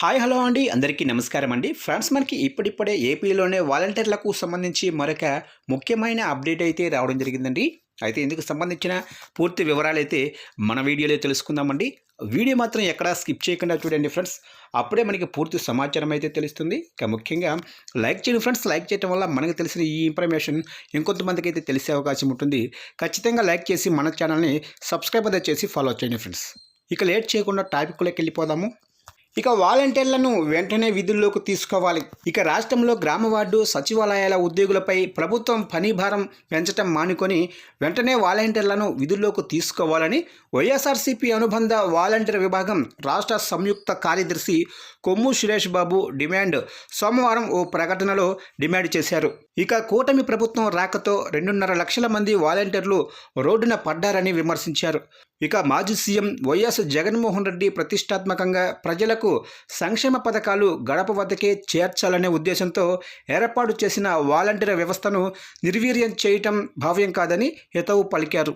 Hi hello అండి. అందరికీ నమస్కారం అండి. ఫ్రెండ్స్ మనకి ఇప్పుడిప్పుడే ఏపీలోనే వాలంటీర్లకు సంబంధించి మరొక ముఖ్యమైన అప్డేట్ అయితే రావడం జరిగిందండి. అయితే ఇందుకు సంబంధించిన పూర్తి వివరాలు అయితే మన వీడియోలో తెలుసుకుందామండి. వీడియో మాత్రం ఎక్కడా స్కిప్ చేయకుండా చూడండి ఫ్రెండ్స్. అప్పుడే మనకి పూర్తి సమాచారం అయితే తెలుస్తుంది. ఇక ముఖ్యంగా లైక్ చేయండి ఫ్రెండ్స్. లైక్ చేయడం వల్ల మనకు తెలిసిన ఈ ఇన్ఫర్మేషన్ ఇంకొంతమందికి అయితే తెలిసే అవకాశం ఉంటుంది. ఖచ్చితంగా లైక్ చేసి మన ఛానల్ని సబ్స్క్రైబ్ అయితే చేసి ఫాలో చేయండి ఫ్రెండ్స్. ఇక లేట్ చేయకుండా టాపిక్లోకి వెళ్ళిపోదాము. ఇక వాలంటీర్లను వెంటనే విధుల్లోకి తీసుకోవాలి. ఇక రాష్ట్రంలో గ్రామ వార్డు సచివాలయాల ఉద్యోగులపై ప్రభుత్వం పని భారం పెంచడం మానుకొని వెంటనే వాలంటీర్లను విధుల్లోకి తీసుకోవాలని వైఎస్ఆర్సీపీ అనుబంధ వాలంటీర్ విభాగం రాష్ట్ర సంయుక్త కార్యదర్శి కొమ్ము సురేష్ బాబు డిమాండ్ సోమవారం ఓ ప్రకటనలో డిమాండ్ చేశారు. ఇక కూటమి ప్రభుత్వం రాకతో రెండున్నర లక్షల మంది వాలంటీర్లు రోడ్డున పడ్డారని విమర్శించారు. ఇక మాజీ సీఎం వైఎస్ జగన్మోహన్ రెడ్డి ప్రతిష్టాత్మకంగా ప్రజలకు సంక్షేమ పథకాలు గడప వద్దకే చేర్చాలనే ఉద్దేశంతో ఏర్పాటు చేసిన వాలంటీర్ వ్యవస్థను నిర్వీర్యం చేయటం భావ్యం కాదని హితవు పలికారు.